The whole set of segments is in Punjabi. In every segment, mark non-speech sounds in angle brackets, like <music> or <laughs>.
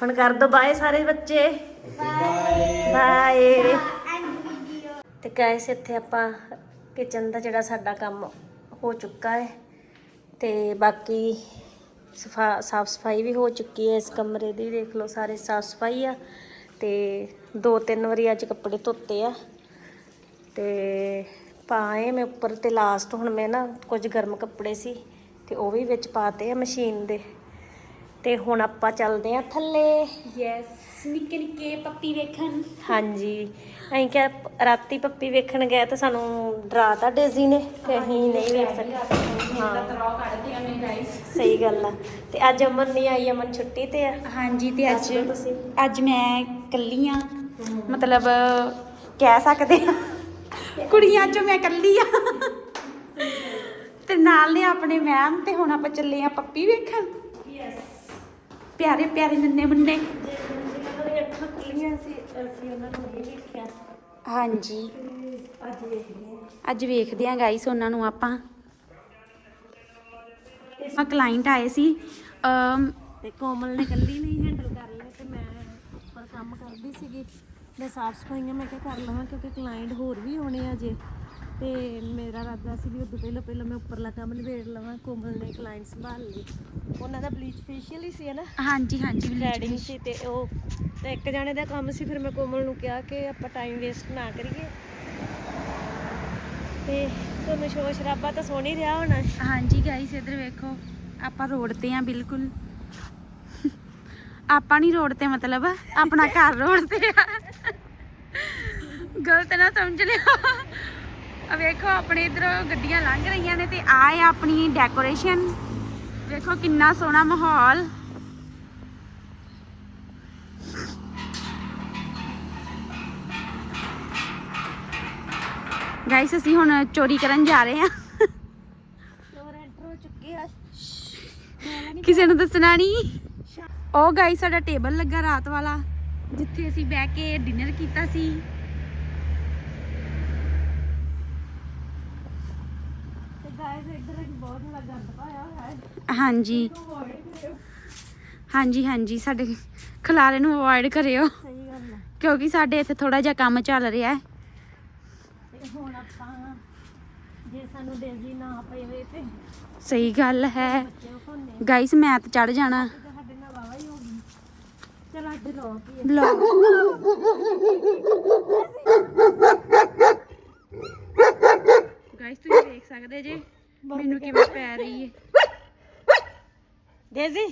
ਹੁਣ ਕਰ ਦੋ ਬਾਏ ਸਾਰੇ ਬੱਚੇ। ਬਾਏ ਤੇ ਗਾਇਸ ਇੱਥੇ ਆਪਾਂ ਕਿਚਨ ਦਾ ਜਿਹੜਾ ਸਾਡਾ ਕੰਮ ਹੋ ਚੁੱਕਾ ਹੈ ਤੇ ਬਾਕੀ ਸਫਾ ਸਾਫ਼ ਸਫ਼ਾਈ ਵੀ ਹੋ ਚੁੱਕੀ ਹੈ ਇਸ ਕਮਰੇ ਦੀ, ਦੇਖ ਲਓ ਸਾਰੇ ਸਾਫ਼ ਸਫ਼ਾਈ ਆ ਤੇ ਦੋ ਤਿੰਨ ਵਾਰੀ ਅੱਜ ਕੱਪੜੇ ਧੋਤੇ ਆ ਤੇ ਪਾਏ ਮੈਂ ਉੱਪਰ ਤੇ ਲਾਸਟ ਹੁਣ ਮੈਂ ਨਾ ਕੁਝ ਗਰਮ ਕੱਪੜੇ ਸੀ ਤੇ ਉਹ ਵੀ ਵਿੱਚ ਪਾਤੇ ਆ ਮਸ਼ੀਨ ਦੇ। ਤੇ ਹੁਣ ਆਪਾਂ ਚੱਲਦੇ ਆ ਥੱਲੇ। ਯੈਸ ਨਿੱਕੇ ਨਿੱਕੇ ਪੱਪੀ ਵੇਖਣ। ਹਾਂਜੀ। ਅਸੀਂ ਕਿਹਾ ਰਾਤੀ ਪੱਪੀ ਵੇਖਣ ਗਏ ਤੇ ਸਾਨੂੰ ਡਰਾਤਾ ਡੇਜ਼ੀ ਨੇ ਤੇ ਅਸੀਂ ਨਹੀਂ ਵੇਖ ਸਕੇ ਹਾਂ। ਕੱਢਦੇ ਨੇ ਗਾਇਸ ਸਹੀ ਗੱਲ ਆ। ਤੇ ਅੱਜ ਅਮਨ ਨਹੀਂ ਆਈ ਅਮਨ ਛੁੱਟੀ ਤੇ ਆ। ਹਾਂਜੀ ਤੇ ਦੱਸ ਦਿਓ ਤੁਸੀਂ। ਅੱਜ ਮੈਂ ਕੱਲੀ ਆ। ਮਤਲਬ ਕਹਿ ਸਕਦੇ ਆ। ਕੁੜੀਆਂ ਚੋਂ ਮੈਂ ਕੱਲੀ ਆ। ਤੇ ਨਾਲ ਨੇ ਆਪਣੇ ਮੈਮ ਤੇ ਹੁਣ ਆਪਾਂ ਚੱਲੇ ਆ ਪੱਪੀ ਵੇਖਣ। ਪਿਆਰੇ ਪਿਆਰੇ ਨੰਨੇ ਮੁੰਨੇ। ਜਿਹਨਾਂ ਦੀਆਂ ਅੱਖਾਂ ਖੁੱਲੀਆਂ ਸੀ ਅਸੀਂ ਉਹਨਾਂ ਨੂੰ ਹਾਂਜੀ। ਅੱਜ ਵੇਖਦੇ ਆ ਅੱਜ ਵੇਖਦੇ ਆ ਗਾਈਸ ਉਹਨਾਂ ਨੂੰ ਆਪਾਂ। ਆ ਕਲਾਇੰਟ ਆਏ ਸੀ ਅਮ ਤੇ ਕੋਮਲ ਨੇ ਕੱਲੀ ਨਹੀਂ ਹੈਂਡਲ ਕਰ ਲਿਆ ਤੇ ਮੈਂ ਉੱਪਰ ਕੰਮ ਕਰਦੀ ਸੀਗੀ। ਮੈਂ ਸਾਫ਼ ਸਫਾਈਆਂ ਮੈਂ ਕਿਹਾ ਕਰ ਲਵਾਂ ਕਿਉਂਕਿ ਕਲਾਇੰਟ ਹੋਰ ਵੀ ਆਉਣੇ ਆ ਜੇ ਤੇ ਮੇਰਾ ਇਰਾਦਾ ਸੀ ਵੀ ਉਦੋਂ ਪਹਿਲਾਂ ਪਹਿਲਾਂ ਮੈਂ ਉੱਪਰਲਾ ਕੰਮ ਨਿਬੇੜ ਲਵਾਂ ਕੋਮਲ ਨੇ ਕਲਾਇੰਟ ਸੰਭਾਲ ਲਈ ਉਹਨਾਂ ਦਾ ਬਲੀਚ ਫੇਸ਼ੀਅਲ ਹੀ ਸੀ ਹੈ ਨਾ? ਹਾਂਜੀ ਹਾਂਜੀ ਥ੍ਰੈਡਿੰਗ ਸੀ ਤੇ ਉਹ ਤੇ ਇੱਕ ਜਾਣੇ ਦਾ ਕੰਮ ਸੀ ਫਿਰ ਮੈਂ ਕੋਮਲ ਨੂੰ ਕਿਹਾ ਕਿ ਆਪਾਂ ਟਾਈਮ ਵੇਸਟ ਨਾ ਕਰੀਏ। ਤੇ ਤੁਹਾਨੂੰ ਸ਼ੋਰ ਸ਼ਰਾਬਾ ਤਾਂ ਹੀ ਰਿਹਾ ਹੋਣਾ। ਹਾਂਜੀ ਗਾਈਸ ਇੱਧਰ ਵੇਖੋ ਆਪਾਂ ਰੋਡ ਤੇ ਆ ਬਿਲਕੁਲ। ਆਪਾਂ ਨਹੀਂ ਰੋਡ ਤੇ ਮਤਲਬ ਆਪਣਾ ਘਰ ਰੋਡ ਤੇ ਆ। ਗਲਤ ਨਾ ਸਮਝ ਲਿਓ। ਆ ਵੇਖੋ, ਆਪਣੇ ਇਧਰੋਂ ਗੱਡੀਆਂ ਲੰਘ ਰਹੀਆਂ ਨੇ ਤੇ ਆ ਹੈ ਆਪਣੀ ਡੈਕੋਰੇਸ਼ਨ ਵੇਖੋ ਕਿੰਨਾ ਸੋਹਣਾ ਮਾਹੌਲ। ਗਾਈਸ ਅਸੀਂ ਹੁਣ ਚੋਰੀ ਕਰਨ ਜਾ ਰਹੇ ਹਾਂ। ਚੋਰ ਐਂਟਰ ਹੋ ਚੁੱਕੇ ਆ ਕਿਸੇ ਨੂੰ ਦੱਸਣਾ ਨਹੀਂ ਉਹ ਗਾਈ ਸਾਡਾ ਟੇਬਲ ਲੱਗਾ ਰਾਤ ਵਾਲਾ, ਜਿੱਥੇ ਅਸੀਂ ਬਹਿ ਕੇ ਡਿਨਰ ਕੀਤਾ ਸੀ ਤੇ ਗਾਇਸ ਇੱਧਰ ਇੱਕ ਬਹੁਤ ਬੜਾ ਗੰਦ ਪਾਇਆ ਹੋਇਆ ਹੈ ਹਾਂਜੀ। ਹਾਂਜੀ ਹਾਂਜੀ ਸਾਡੇ ਖਲਾਰੇ ਨੂੰ ਅਵੋਇਡ ਕਰਿਓ। ਸਹੀ ਗੱਲ ਹੈ ਕਿਉਂਕਿ ਸਾਡੇ ਇੱਥੇ ਥੋੜਾ ਜਿਹਾ ਕੰਮ ਚੱਲ ਰਿਹਾ ਹੈ। ਤੇ ਹੁਣ ਆਪਾਂ ਜੇ ਸਾਨੂੰ ਡੇਜ਼ੀ ਨਾ ਪਵੇ ਤੇ ਸਹੀ ਗੱਲ ਹੈ। ਬੱਚੇ ਹੋਣੇ ਗਾਈਸ ਮੈਥ ਚੜ ਜਾਣਾ। ਤੇ ਸਾਡੇ ਨਾਲ ਵਾਵਾ ਹੀ ਹੋ ਗਈ। ਚਲ ਅੱਡ ਲੋ ਕੀ ਬਲੌਗ ਗਾਈਸ ਤੁਸੀਂ ਦੇਖ ਸਕਦੇ ਜੇ ਮੈਨੂੰ ਕਿਵੇਂ ਪੈ ਰਹੀ ਹੈ। ਡੇਜ਼ੀ।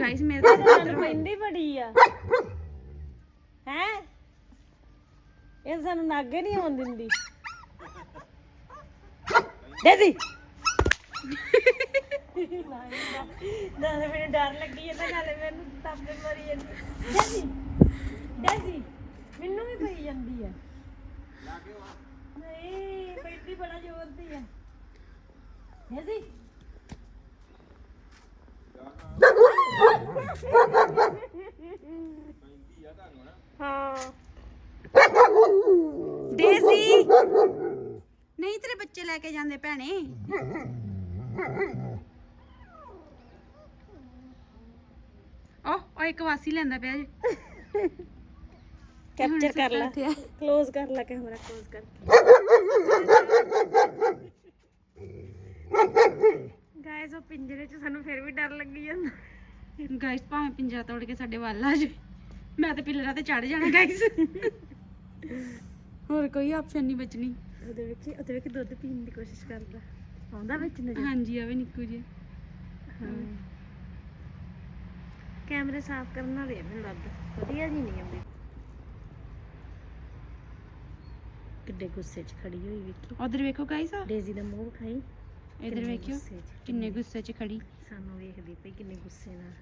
ਗਾਈਸ ਮੇਰੇ ਤਾਂ ਸਾਨੂੰ ਪੈਂਦੀ ਬੜੀ ਆ। ਹੈ? ਇਹ ਸਾਨੂੰ ਨਾਗੇ ਨਹੀਂ ਆਉਣ ਦਿੰਦੀ। ਡੇਜ਼ੀ। ਨਾ ਮੈਨੂੰ ਡਰ ਲੱਗੀ ਜਾਂਦਾ ਨਾਲੇ ਮੈਨੂੰ ਤਾਪੇ ਮਰੀ ਜਾਂਦੀ। ਡੇਜ਼ੀ। ਡੇਜ਼ੀ। ਮੈਨੂੰ ਵੀ ਪਈ ਜਾਂਦੀ ਆ। ਨਹੀਂ ਪੈਂਦੀ ਬੜਾ ਜ਼ੋਰ ਦੀ ਆ। Nezih. ਹਾਂ ਦੇਸੀ ਨਹੀਂ ਤੇਰੇ ਬੱਚੇ ਲੈ ਕੇ ਜਾਂਦੇ ਭੈਣੇ। ਉਹ ਉਹ ਇੱਕ ਵਾਸੀ ਲੈਂਦਾ ਪਿਆ ਜੀ। ਕੈਪਚਰ ਕਰ ਲੈ। ਕਲੋਜ਼ ਕਰ ਲੈ ਕੈਮਰਾ ਕਲੋਜ਼ ਕਰ ਗਾਇਸ ਉਹ ਪਿੰਜਰੇ 'ਚ ਸਾਨੂੰ ਫਿਰ ਵੀ ਡਰ ਲੱਗੀ ਜਾਂਦਾ। ਗਾਇਸ ਭਾਵੇਂ ਪਿੰਜਰਾ ਤੋੜ ਕੇ ਸਾਡੇ ਵੱਲ ਆ ਜਾਵੇ ਮੈਂ ਤਾਂ ਪਿੱਲਰਾਂ ਤੇ ਚੜ ਜਾਣਾ ਗਾਇਸ ਹੋਰ ਕੋਈ ਆਪਸ਼ਨ ਨਹੀਂ ਬਚਣੀ। ਉਹਦੇ ਵਿੱਚ ਉਹਦੇ ਵਿੱਚ ਦੁੱਧ ਪੀਣ ਦੀ ਕੋਸ਼ਿਸ਼ ਕਰਦਾ। ਆਉਂਦਾ ਵਿੱਚ ਨਜ਼ਰ? ਹਾਂਜੀ ਆਵੇ ਨਿੱਕੂ ਜੀ। ਕੈਮਰੇ ਸਾਫ਼ ਕਰਨ ਵਾਲੇ ਮੈਨੂੰ ਲੱਗਦਾ। ਵਧੀਆ ਜੀ ਨਹੀਂ ਆਉਂਦੀ। ਕਿੱਡੇ ਗੁੱਸੇ 'ਚ ਖੜੀ ਹੋਈ ਵੇਖੀ। ਉਧਰ ਵੇਖੋ ਗਾਇਸ ਡੇਜ਼ੀ ਦਾ ਮੂੰਹ ਖਾਈ ਇਧਰ ਵੇਖਿਓ। ਕਿੰਨੇ ਗੁੱਸੇ 'ਚ ਖੜੀ। ਸਾਨੂੰ ਵੇਖਦੀ ਪਈ ਕਿੰਨੇ ਗੁੱਸੇ ਨਾਲ।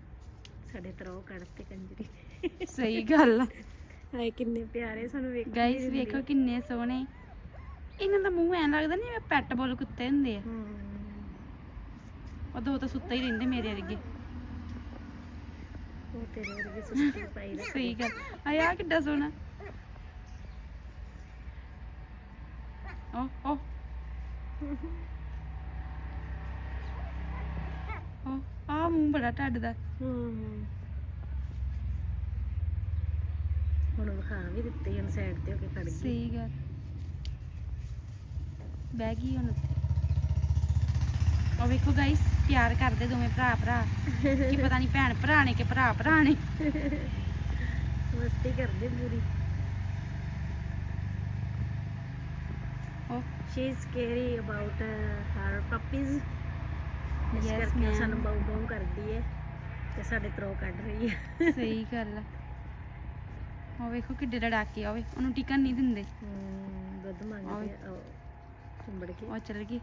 ਸਾਡੇ ਤਰੋ ਕੱਢਤੇ ਕੰਜਰੀ। ਸਹੀ ਗੱਲ ਹਾਏ ਕਿੰਨੇ ਪਿਆਰੇ ਸਾਨੂੰ ਵੇਖ ਗਾਇਸ ਵੇਖੋ ਕਿੰਨੇ ਸੋਹਣੇ। ਇਹਨਾਂ ਦਾ ਮੂੰਹ ਐਂ ਲੱਗਦਾ ਨਹੀਂ ਪੈਟ ਬੋਲ ਕੁੱਤੇ ਹੁੰਦੇ ਆ। ਉਹ ਦੋ ਤਾਂ ਸੁੱਤੇ ਹੀ ਰਹਿੰਦੇ ਮੇਰੇ ਵਰਗੇ। ਉਹ ਤੇਰੇ ਵਰਗੇ ਸੁਸਤੀ ਪਾਈ ਰੱਖ ਸਹੀ ਗੱਲ। ਆ ਯਾ ਕਿੱਡਾ ਸੋਹਣਾ। ਓ ਓ। ਓ ਆ ਮੂੰਹ ਬੜਾ ਢੱਡ ਦਾ। ਹੂੰ ਹੁਣ ਵਿਖਾ ਵੀ ਦਿੱਤੇ ਹੁਣ ਸਾਈਡ ਤੇ ਹੋ ਕੇ ਖੜ ਗਈ। ਸਹੀ ਗੱਲ। ਬਹਿ ਗਈ ਹੁਣ ਉੱਥੇ। ਉਹ ਵੇਖੋ ਗਾਇਸ ਪਿਆਰ ਕਰਦੇ ਦੋਵੇਂ ਭਰਾ ਭਰਾ। ਕੀ ਪਤਾ ਨਹੀਂ ਭੈਣ ਭਰਾ ਨੇ ਕਿ ਭਰਾ ਭਰਾ ਨੇ। ਮਸਤੀ ਕਰਦੇ ਪੂਰੀ। ਉਹ। She is scary about uh, her puppies ਇਸ Yes, ਕਰਕੇ ਉਹ ma'am. ਸਾਨੂੰ ਬਾਉ ਬਾਉ ਕਰਦੀ ਹੈ ਤੇ ਸਾਡੇ ਤਰੋ ਕੱਢ ਰਹੀ ਹੈ ਸਹੀ ਗੱਲ ਆ। ਉਹ ਵੇਖੋ ਕਿੱਡੇ ਲੜਾਕੇ ਆ ਓਏ ਉਹਨੂੰ ਟਿਕਣ ਨਹੀਂ ਦਿੰਦੇ। ਹਮ, ਦੁੱਧ ਮੰਗਦੇ ਆ ਉਹ ਚੁੰਬੜ ਕੇ। ਉਹ ਚੱਲ ਗਈ।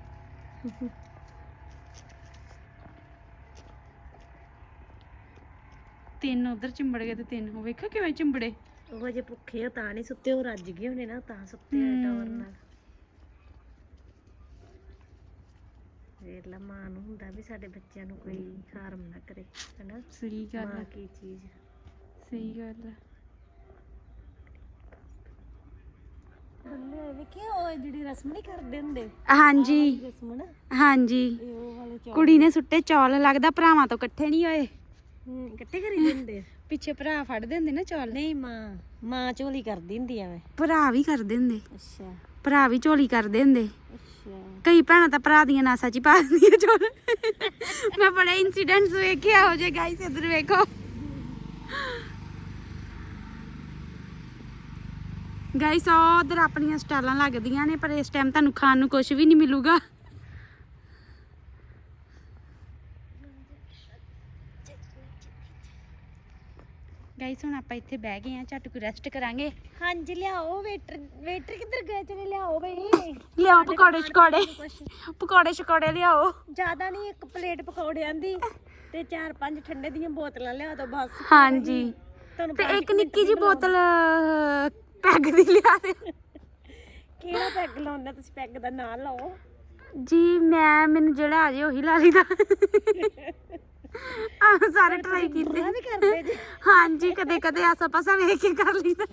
ਤਿੰਨ ਉਧਰ ਚਿੰਬੜ ਗਏ ਤੇ ਤਿੰਨ ਉਹ ਵੇਖੋ ਕਿਵੇਂ ਚਿੰਬੜੇ। ਉਹ ਜੇ ਭੁੱਖੇ ਹੋ ਤਾਂ ਨਹੀਂ ਸੁੱਤੇ ਉਹ ਰੱਜ ਗਏ ਹੋਣੇ ਨਾ ਤਾਂ ਸੁੱਤੇ ਹਮ। ਟੌਰ ਨਾਲ। ਵੇਖ ਲਾ ਮਾਂ ਨੂੰ ਹੁੰਦਾ ਵੀ ਸਾਡੇ ਬੱਚਿਆਂ ਨੂੰ ਕੋਈ ਹਾਰਮ ਨਾ ਕਰੇ ਹੈਨਾ? ਸਹੀ ਗੱਲ ਆ। ਕੀ ਚੀਜ਼? ਸਹੀ ਗੱਲ ਆ। ਬੱਲੇ ਵੇਖਿਆ ਉਹ ਜਿਹੜੀ ਰਸਮ ਨਹੀਂ ਕਰਦੇ ਹੁੰਦੇ? ਹਾਂਜੀ। ਰਸਮ ਨਾ? ਹਾਂਜੀ। ਇਹ ਉਹ ਵਾਲੇ ਚੌਲ। ਕੁੜੀ ਨੇ ਸੁੱਟੇ ਚੌਲ ਲੱਗਦਾ ਭਰਾਵਾਂ ਤੋਂ ਇਕੱਠੇ ਨਹੀਂ ਹੋਏ। ਇਕੱਠੇ ਕਰੀ ਦਿੰਦੇ। ਪਿੱਛੇ ਭਰਾ ਫੜਦੇ ਹੁੰਦੇ ਨਾ ਚੌਲ। ਨਹੀਂ ਮਾਂ ਮਾਂ ਝੋਲੀ ਕਰਦੀ ਹੁੰਦੀ ਐ ਭਰਾ ਵੀ ਕਰਦੇ ਹੁੰਦੇ। ਅੱਛਾ। ਭਰਾ ਵੀ ਝੋਲੀ ਕਰਦੇ ਹੁੰਦੇ। ਕਈ ਭੈਣਾਂ ਤਾਂ ਭਰਾ ਦੀਆਂ ਨਾਸਾਂ ਚ ਹੀ ਪਾ ਦਿੰਦੀਆਂ ਚੌਲ। ਮੈਂ ਬੜੇ ਇਨਸੀਡੈਂਟਸ ਵੇਖੇ ਹੋ ਜੇ ਗਾਈਸ ਇਧਰ ਵੇਖੋ। ਗਾਈਸ ਉਧਰ ਆਪਣੀਆਂ ਸਟਾਲਾਂ ਲੱਗਦੀਆਂ ਨੇ, ਪਰ ਇਸ ਟਾਈਮ ਤੁਹਾਨੂੰ ਖਾਣ ਨੂੰ ਕੁਝ ਵੀ ਨਹੀਂ ਮਿਲੂਗਾ। ਗਾਈਸ ਹੁਣ ਆਪਾਂ ਇੱਥੇ ਬਹਿ ਗਏ ਆ ਝੱਟ ਕੁ ਰੈਸਟ ਕਰਾਂਗੇ। ਹਾਂਜੀ ਲਿਆਓ ਵੇਟਰ ਵੇਟਰ ਕਿੱਧਰ ਗਏ ਚਲੇ? ਲਿਆਓ ਬਈ। ਲਿਆਓ ਪਕੌੜੇ ਸ਼ਕੌੜੇ ਪਕੌੜੇ ਸ਼ਕੌੜੇ ਲਿਆਓ। ਜ਼ਿਆਦਾ ਨਹੀਂ ਇੱਕ ਪਲੇਟ ਪਕੌੜਿਆਂ ਦੀ ਤੇ ਚਾਰ ਪੰਜ ਠੰਡੇ ਦੀਆਂ ਬੋਤਲਾਂ ਲਿਆ ਦੋ ਬਸ। ਹਾਂਜੀ। ਤੁਹਾਨੂੰ ਤੇ ਇੱਕ ਨਿੱਕੀ ਜੀ ਬੋਤਲ ਪੈਗ ਦੀ ਲਿਆ ਦੇ। ਕਿਹੜਾ ਪੈਗ ਲਾਉਂਦਾ ਤੁਸੀਂ? ਪੈਗ ਦਾ ਨਾਂ ਲਾਓ। ਜੀ ਮੈਂ ਮੈਨੂੰ ਜਿਹੜਾ ਆ ਜੇ ਉਹੀ ਲਾ ਲਈਦਾ। ਆ ਸਾਰੇ ਟਰਾਈ ਕੀਤੇ। ਬੁਰਾ ਵੀ ਕਰਦੇ ਜੀ। ਹਾਂਜੀ ਕਦੇ ਕਦੇ ਆਸਾ ਪਾਸਾ ਵੇਖ ਕੇ ਕਰ ਲਈਦਾ।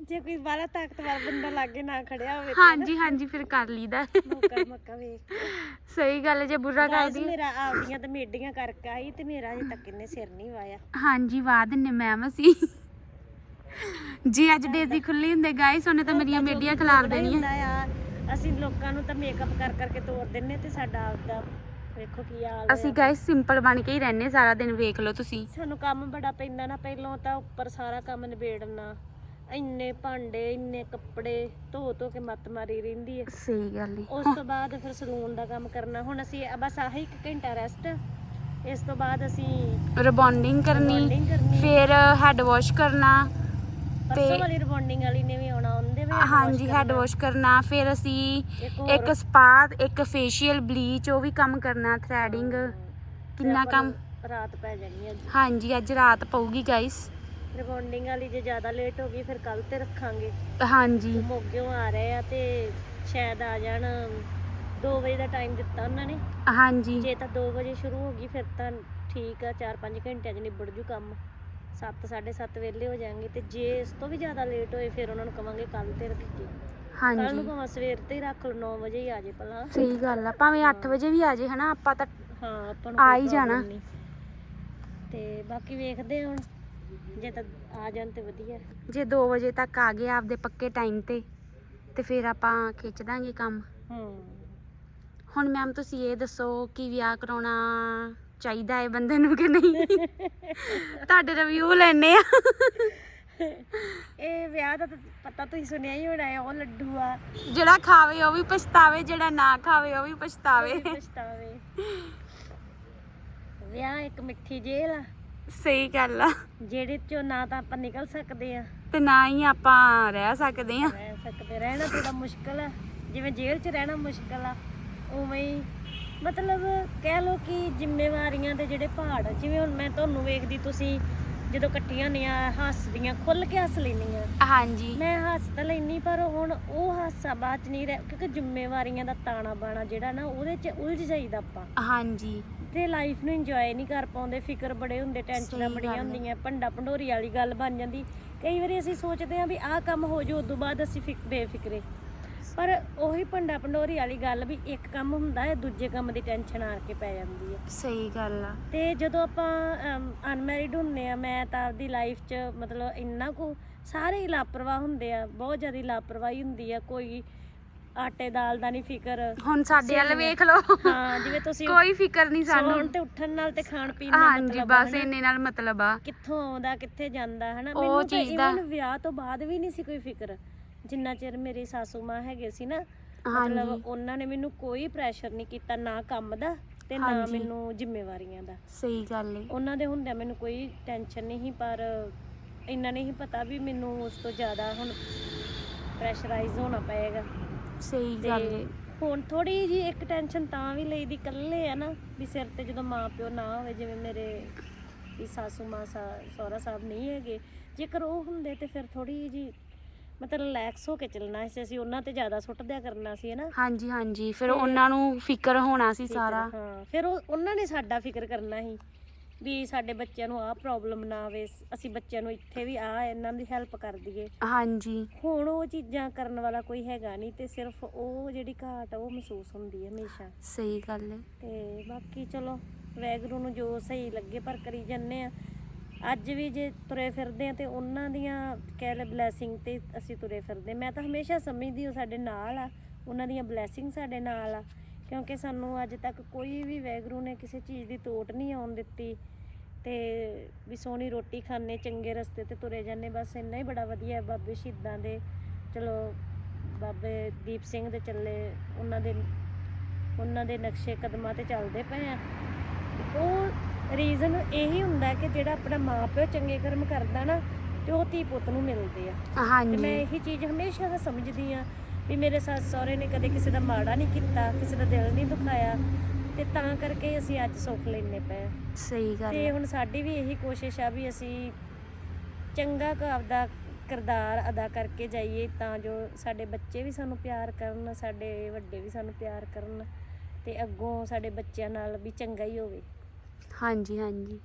ਜੇ ਕੋਈ ਬਾਲਾ ਤਾਕਤਵਰ ਬੰਦਾ ਲਾਗੇ ਨਾ ਖੜਿਆ ਹੋਵੇ ਹਾਂਜੀ ਹਾਂਜੀ ਫਿਰ ਕਰ ਲਈਦਾ। ਮੌਕਾ ਮੌਕਾ ਵੇਖ ਸਹੀ ਗੱਲ ਹੈ, ਜੇ ਬੁਰਾ ਗਾਇਸ ਕਰਦੀ। ਮੇਰਾ ਆਪਦੀਆਂ ਤੇ ਮੇਡੀਆਂ ਕਰਕੇ ਆਈ ਤੇ ਮੇਰਾ ਅਜੇ ਤੱਕ ਇਹਨੇ ਸਿਰ ਨਹੀਂ ਵਾਇਆ। ਹਾਂਜੀ ਵਾਹ ਦਿੰਨੇ ਮੈਮ ਅਸੀਂ ਜੀ ਅੱਜ ਡੇਜ਼ੀ ਖੁੱਲੀ ਹੁੰਦੇ ਗਾਇਸ ਉਹਨੇ ਤਾਂ ਮੇਰੀਆਂ ਮੇਡੀਆਂ ਖਿਲਾਰ ਦੇਣੀਆਂ। ਅਸੀਂ ਲੋਕਾਂ ਨੂੰ ਤਾਂ ਮੇਕਅਪ ਕਰ ਕਰਕੇ ਤੋਰ ਦਿੰਨੇ ਤੇ ਸਾਡਾ ਆਪਦਾ ਵੇਖੋ ਕੀ ਹਾਲ ਅਸੀਂ ਹੋਇਆ। ਗਾਇਸ ਸਿੰਪਲ ਬਣ ਕੇ ਹੀ ਰਹਿੰਦੇ ਸਾਰਾ ਦਿਨ ਵੇਖ ਲਓ ਤੁਸੀਂ। ਸਾਨੂੰ ਕੰਮ ਬੜਾ ਪੈਂਦਾ ਨਾ ਪਹਿਲਾਂ ਤਾਂ ਉੱਪਰ ਸਾਰਾ ਕੰਮ ਨਿਬੇੜਨਾ। ਇੰਨੇ ਭਾਂਡੇ ਇੰਨੇ ਕੱਪੜੇ ਧੋ ਧੋ ਕੇ ਮੱਤ ਮਾਰੀ ਰਹਿੰਦੀ ਹੈ। ਸਹੀ ਗੱਲ ਹੈ ਉਸ ਤੋਂ ਬਾਅਦ ਫਿਰ ਸਲੂਨ ਦਾ ਕੰਮ ਕਰਨਾ। ਹੁਣ ਅਸੀਂ ਬਸ ਆਹੀ ਇੱਕ ਘੰਟਾ ਰੈਸਟ ਇਸ ਤੋਂ ਬਾਅਦ ਅਸੀਂ ਰਿਬੌਂਡਿੰਗ ਕਰਨੀ। ਰਿਬੌਂਡਿੰਗ ਕਰਨੀ। ਫਿਰ ਹੈਡ ਵਾਸ਼ ਕਰਨਾ। ਪਰਸੋਂ ਵਾਲੀ ਰਿਬੌਂਡਿੰਗ ਵਾਲੀ ਨੇ ਵੀ ਆਉਣਾ ਉਹਦੇ ਵੀ head wash ਹਾਂਜੀ ਹੈਡ। ਵਾਸ਼ ਕਰਨਾ ਫਿਰ ਅਸੀਂ ਇੱਕ ਸਪਾ ਇੱਕ ਫੇਸ਼ੀਅਲ ਬਲੀਚ ਉਹ ਵੀ ਕੰਮ ਕਰਨਾ ਥ੍ਰੈਡਿੰਗ ਕਿੰਨਾ ਕੰਮ? ਰਾਤ ਪੈ ਜਾਣੀ ਅੱਜ। ਹਾਂਜੀ ਅੱਜ ਰਾਤ ਪਊਗੀ ਗਾਇਸ ਰਿਬੌਂਡਿੰਗ ਵਾਲੀ ਜੇ ਜ਼ਿਆਦਾ ਲੇਟ ਹੋ ਗਈ ਫਿਰ ਕੱਲ ਤੇ ਰੱਖਾਂਗੇ। ਹਾਂਜੀ। ਮੋਗਿਓ ਆ ਰਹੇ ਆ ਤੇ ਸ਼ਾਇਦ ਆ ਜਾਣ 2 ਵਜੇ ਦਾ ਟਾਈਮ ਦਿੱਤਾ ਉਹਨਾਂ ਨੇ। ਹਾਂਜੀ। ਜੇ ਤਾਂ 2 ਵਜੇ ਸ਼ੁਰੂ ਹੋ ਗਈ ਫਿਰ ਤਾਂ ਠੀਕ ਆ 4-5 ਘੰਟਿਆਂ 'ਚ ਨਿਬੜ ਜੂ ਕੰਮ। 7 7:30 ਵੇਲੇ ਹੋ ਜਾਣਗੇ ਤੇ ਜੇ ਇਸ ਤੋਂ ਵੀ ਜ਼ਿਆਦਾ ਲੇਟ ਹੋਏ ਫਿਰ ਉਹਨਾਂ ਨੂੰ ਕਵਾਂਗੇ ਕੱਲ ਤੇ ਰੱਖੀ ਕੱਲ ਨੂੰ ਹਾਂਜੀ ਭਾਵੇਂ ਸਵੇਰ ਤੇ ਹੀ ਰੱਖ ਲਓ 9 ਵਜੇ ਹੀ ਆ ਜੇ ਭਲਾ। ਸਹੀ ਗੱਲ ਆ ਭਾਵੇਂ 8 ਵਜੇ ਵੀ ਆ ਜੇ ਹਨਾ ਆਪਾਂ ਤਾਂ ਹਾਂ ਆਪਾਂ ਨੂੰ ਆ ਕੋਈ ਹੀ ਜਾਣਾ। ਨਹੀਂ। ਤੇ ਬਾਕੀ ਵੇਖਦੇ ਹਾਂ ਹੁਣ ਜੇ ਤਾਂ ਆ ਜਾਣ ਤੇ ਵਧੀਆ। ਜੇ 2 ਵਜੇ ਤੱਕ ਆ ਗਏ ਆਪਦੇ ਪੱਕੇ ਟਾਈਮ ਤੇ ਤੇ ਫਿਰ ਆਪਾਂ ਖਿੱਚ ਦਾਂਗੇ ਕੰਮ। ਹੂੰ। ਹੁਣ ਮੈਮ ਤੁਸੀਂ ਇਹ ਦੱਸੋ ਕਿ ਵਿਆਹ ਕਰਾਉਣਾ ਚਾਹੀਦਾ ਹੈ ਬੰਦੇ ਨੂੰ ਕਿ ਨਹੀਂ? ਤੁਹਾਡੇ ਰਿਵਿਊ ਲੈਣੇ ਆ। ਇਹ ਵਿਆਹ ਦਾ ਤਾਂ ਪਤਾ ਤੁਸੀਂ ਸੁਣਿਆ ਹੀ ਹੋਣਾ ਹੈ ਉਹ ਲੱਡੂ ਆ। ਜਿਹੜਾ ਖਾਵੇ ਉਹ ਵੀ ਪਛਤਾਵੇ ਜਿਹੜਾ ਨਾ ਖਾਵੇ ਉਹ ਵੀ ਪਛਤਾਵੇ। ਪਛਤਾਵੇ। ਵਿਆਹ ਇੱਕ ਮਿੱਠੀ ਜੇਲ੍ਹ ਆ। ਸਹੀ ਗੱਲ ਆ। ਜਿਹੜੇ ਚੋਂ ਨਾ ਤਾਂ ਆਪਾਂ ਨਿਕਲ ਸਕਦੇ ਆ। ਤੇ ਨਾ ਹੀ ਆਪਾਂ ਰਹਿ ਸਕਦੇ ਆ। ਰਹਿ ਸਕਦੇ ਰਹਿਣਾ ਥੋੜਾ ਮੁਸ਼ਕਲ ਆ। ਜਿਵੇਂ ਜੇਲ੍ਹ 'ਚ ਰਹਿਣਾ ਮੁਸ਼ਕਲ ਆ ਉਵੇਂ ਹੀ ਮਤਲਬ ਕਹਿ ਲੋ ਕਿ ਜ਼ਿੰਮੇਵਾਰੀਆਂ ਦੇ ਜਿਹੜੇ ਪਹਾੜ ਜਿਵੇਂ ਹੁਣ ਮੈਂ ਤੁਹਾਨੂੰ ਵੇਖਦੀ ਤੁਸੀਂ ਜਦੋਂ ਇਕੱਠੀਆਂ ਹੁੰਦੀਆਂ ਹੱਸਦੀਆਂ ਖੁੱਲ ਕੇ ਹੱਸ ਲੈਂਦੀਆਂ। ਹਾਂਜੀ। ਮੈਂ ਹੱਸ ਤਾਂ ਲੈਣੀ ਪਰ ਹੁਣ ਉਹ ਹਾਸਾ ਬਾਅਦ ਚ ਨਹੀਂ ਰਹਿ ਕਿਉਂਕਿ ਜ਼ਿੰਮੇਵਾਰੀਆਂ ਦਾ ਤਾਣਾ ਬਾਣਾ ਜਿਹੜਾ ਨਾ ਉਹਦੇ ਚ ਉਲਝ ਜਾਈਦਾ ਆਪਾਂ। ਹਾਂਜੀ। ਤੇ ਲਾਈਫ ਨੂੰ ਇੰਜੋਏ ਨਹੀਂ ਕਰ ਪਾਉਂਦੇ ਫਿਕਰ ਬੜੇ ਹੁੰਦੇ ਟੈਨਸ਼ਨਾਂ ਸਹੀ ਬੜੀਆਂ ਗੱਲ ਹੈ। ਹੁੰਦੀਆਂ ਭੰਡਾ ਭੰਡੋਰੀ ਵਾਲੀ ਗੱਲ ਬਣ ਜਾਂਦੀ। ਕਈ ਵਾਰੀ ਅਸੀਂ ਸੋਚਦੇ ਹਾਂ ਵੀ ਆਹ ਕੰਮ ਹੋ ਜਾਊ ਉਦੋਂ ਬਾਅਦ ਅਸੀਂ ਫਿਕ ਬੇਫਿਕਰੇ। ਪਰ ਉਹੀ ਭੰਡਾ ਭੰਡੋਰੀ ਵਾਲੀ ਗੱਲ ਵੀ ਇੱਕ ਕੰਮ ਹੁੰਦਾ ਹੈ ਦੂਜੇ ਕੰਮ ਦੀ ਟੈਨਸ਼ਨ ਆ ਕੇ ਪੈ ਜਾਂਦੀ ਹੈ। ਸਹੀ ਗੱਲ ਆ। ਤੇ ਜਦੋਂ ਆਪਾਂ ਅਨਮੈਰਿਡ ਹੁੰਨੇ ਆ ਮੈਂ ਤਾਂ ਆਪਦੀ ਲਾਈਫ 'ਚ ਮਤਲਬ ਇੰਨਾ ਕੁ ਸਾਰੇ ਹੀ ਲਾਪਰਵਾਹ ਹੁੰਦੇ ਆ ਬਹੁਤ ਜ਼ਿਆਦਾ ਲਾਪਰਵਾਹੀ ਹੁੰਦੀ ਆ ਕੋਈ ਆਟੇ ਦਾਲ ਦਾ ਨਹੀਂ ਫਿਕਰ। ਹੁਣ ਸਾਡੇ ਵੱਲ ਵੇਖ ਲਓ। ਹਾਂ ਜਿਵੇਂ ਤੁਸੀਂ ਕੋਈ ਫਿਕਰ ਨਹੀਂ ਸੌਣ ਸਾਨੂੰ ਤੇ ਉੱਠਣ ਨਾਲ ਤੇ ਖਾਣ ਪੀਣ ਨਾਲ ਹਾਂਜੀ ਮਤਲਬ ਆ, ਬਸ? ਇੰਨੇ ਨਾਲ ਮਤਲਬ ਆ। ਕਿੱਥੋਂ ਆਉਂਦਾ ਕਿੱਥੇ ਜਾਂਦਾ ਹਨਾ। ਮੈਨੂੰ ਤਾਂ even ਵਿਆਹ ਤੋਂ ਬਾਅਦ ਵੀ ਨਹੀਂ ਸੀ ਕੋਈ ਫਿਕਰ। ਜਿੰਨਾ ਚਿਰ ਮੇਰੀ ਸਾਸੂ ਮਾਂ ਹੈਗੇ ਸੀ ਨਾ ਮਤਲਬ ਉਹਨਾਂ ਨੇ ਮੈਨੂੰ ਕੋਈ ਪ੍ਰੈਸ਼ਰ ਨਹੀਂ ਕੀਤਾ ਨਾ ਕੰਮ ਦਾ ਤੇ ਨਾ ਹਾਂਜੀ। ਮੈਨੂੰ ਜ਼ਿੰਮੇਵਾਰੀਆਂ ਦਾ। ਸਹੀ ਗੱਲ ਏ। ਉਹਨਾਂ ਦੇ ਹੁੰਦਿਆਂ ਮੈਨੂੰ ਕੋਈ ਟੈਨਸ਼ਨ ਨਹੀਂ ਪਰ ਇੰਨਾ ਨਹੀਂ ਪਤਾ ਵੀ ਮੈਨੂੰ ਉਸ ਤੋਂ ਜ਼ਿਆਦਾ ਹੁਣ ਪ੍ਰੈਸ਼ਰਾਈਜ਼ ਹੋਣਾ ਪਏਗਾ। ਸਹੀ ਗੱਲ ਏ। ਤੇ ਹੁਣ ਥੋੜੀ ਜੀ ਇੱਕ ਟੈਨਸ਼ਨ ਤਾਂ ਵੀ ਲਈ ਦੀ ਇਕੱਲੇ ਆ ਨਾ ਵੀ ਸਿਰ ਤੇ ਜਦੋਂ ਮਾਂ ਪਿਓ ਨਾ ਹੋਵੇ ਜਿਵੇਂ ਮੇਰੇ ਵੀ ਸਾਸੂ ਮਾਂ ਸਾ ਸਹੁਰਾ ਸਾਹਿਬ ਨਹੀਂ ਹੈਗੇ ਜੇਕਰ ਉਹ ਹੁੰਦੇ ਤੇ ਫਿਰ ਥੋੜੀ ਜੀ ਮਤਲਬ ਰਿਲੈਕਸ ਹੋ ਕੇ ਚੱਲਣਾ ਸੀ ਅਸੀਂ ਉਹਨਾਂ ਤੇ ਜ਼ਿਆਦਾ ਸੁੱਟ ਦਿਆ ਕਰਨਾ ਸੀ ਹਨਾ? ਹਾਂਜੀ ਹਾਂਜੀ। ਫਿਰ ਉਹਨਾਂ ਨੂੰ ਫਿਕਰ ਹੋਣਾ ਸੀ ਸਾਰਾ। ਹਾਂ ਫਿਰ ਉਹ ਉਹਨਾਂ ਨੇ ਸਾਡਾ ਫਿਕਰ ਕਰਨਾ ਸੀ ਵੀ ਸਾਡੇ ਬੱਚਿਆਂ ਨੂੰ ਆਹ ਪ੍ਰੋਬਲਮ ਨਾ ਆਵੇ ਅਸੀਂ ਬੱਚਿਆਂ ਨੂੰ ਇੱਥੇ ਵੀ ਆ ਇਹਨਾਂ ਦੀ ਹੈਲਪ ਕਰ ਦਈਏ। ਹਾਂਜੀ। ਹੁਣ ਉਹ ਚੀਜ਼ਾਂ ਕਰਨ ਵਾਲਾ ਕੋਈ ਹੈਗਾ ਨਹੀਂ ਤੇ ਸਿਰਫ ਉਹ ਜਿਹੜੀ ਘਾਟ ਆ ਉਹ ਮਹਿਸੂਸ ਹੁੰਦੀ ਹੈ ਹਮੇਸ਼ਾ। ਸਹੀ ਗੱਲ ਏ। ਤੇ ਬਾਕੀ ਚਲੋ ਵੈਗਰੂ ਨੂੰ ਜੋ ਸਹੀ ਲੱਗੇ ਪਰ ਕਰੀ ਜੰਨੇ ਆ। ਅੱਜ ਵੀ ਜੇ ਤੁਰੇ ਫਿਰਦੇ ਆ ਤੇ ਉਹਨਾਂ ਦੀਆਂ, ਕਹਿ ਲੈ ਬਲੇਸਿੰਗ ਤੇ ਅਸੀਂ ਤੁਰੇ ਫਿਰਦੇ। ਮੈਂ ਤਾਂ ਹਮੇਸ਼ਾ ਸਮਝਦੀ ਹਾਂ ਸਾਡੇ ਨਾਲ ਆ। ਉਹਨਾਂ ਦੀਆਂ ਬਲੇਸਿੰਗ ਸਾਡੇ ਨਾਲ ਆ। ਕਿਉਂਕਿ ਸਾਨੂੰ ਅੱਜ ਤੱਕ ਕੋਈ ਵੀ ਵੈਗਰੂ ਨੇ ਕਿਸੇ ਚੀਜ਼ ਦੀ ਤੋਟ ਨਹੀਂ ਆਉਣ ਦਿੱਤੀ। ਤੇ ਵੀ ਸੋਹਣੀ ਰੋਟੀ ਖਾਣੇ ਚੰਗੇ ਰਸਤੇ ਤੇ ਤੁਰੇ ਜਾਂਦੇ, ਬਸ ਇੰਨਾ ਹੀ ਬੜਾ ਵਧੀਆ ਬਾਬੇ ਸ਼ਹੀਦਾਂ ਦੇ। ਚਲੋ, ਬਾਬੇ ਦੀਪ ਸਿੰਘ ਦੇ ਚੱਲੇ, ਉਹਨਾਂ ਦੇ ਉਹਨਾਂ ਦੇ ਨਕਸ਼ੇ ਕਦਮਾਂ ਤੇ ਚੱਲਦੇ ਪਏ ਆ। ਉਹ ਰੀਜ਼ਨ ਇਹੀ ਹੁੰਦਾ ਕਿ ਜਿਹੜਾ ਆਪਣਾ ਮਾਪਿਓ ਚੰਗੇ ਕਰਮ ਕਰਦਾ ਨਾ ਤੇ ਉਹ ਧੀ ਪੁੱਤ ਨੂੰ ਮਿਲਦੇ ਆ ਤੇ ਮੈਂ ਹਾਂਜੀ ਇਹੀ ਚੀਜ਼ ਹਮੇਸ਼ਾ ਦਾ ਸਮਝਦੀ ਆ ਵੀ ਮੇਰੇ ਸੱਸ ਸਹੁਰੇ ਨੇ ਕਦੇ ਕਿਸੇ ਦਾ ਮਾੜਾ ਨਹੀਂ ਕੀਤਾ ਕਿਸੇ ਦਾ ਦਿਲ ਨਹੀਂ ਦੁਖਾਇਆ ਤੇ ਤਾਂ ਕਰਕੇ ਅਸੀਂ ਅੱਜ ਸੁੱਖ ਲੈਨੇ ਪਏ। ਸਹੀ ਗੱਲ ਤੇ। ਹੁਣ ਸਾਡੀ ਵੀ ਇਹੀ ਕੋਸ਼ਿਸ਼ ਆ ਵੀ ਅਸੀਂ ਚੰਗਾ ਆਪਦਾ ਕਿਰਦਾਰ ਅਦਾ ਕਰਕੇ ਜਾਈਏ ਤਾਂ ਜੋ ਸਾਡੇ ਬੱਚੇ ਵੀ ਸਾਨੂੰ ਪਿਆਰ ਕਰਨ ਸਾਡੇ ਵੱਡੇ ਵੀ ਸਾਨੂੰ ਪਿਆਰ ਕਰਨ ਤੇ ਅੱਗੋਂ ਸਾਡੇ ਬੱਚਿਆਂ ਨਾਲ ਵੀ ਚੰਗਾ ਹੀ ਹੋਵੇ ਹਾਂਜੀ ਹਾਂਜੀ।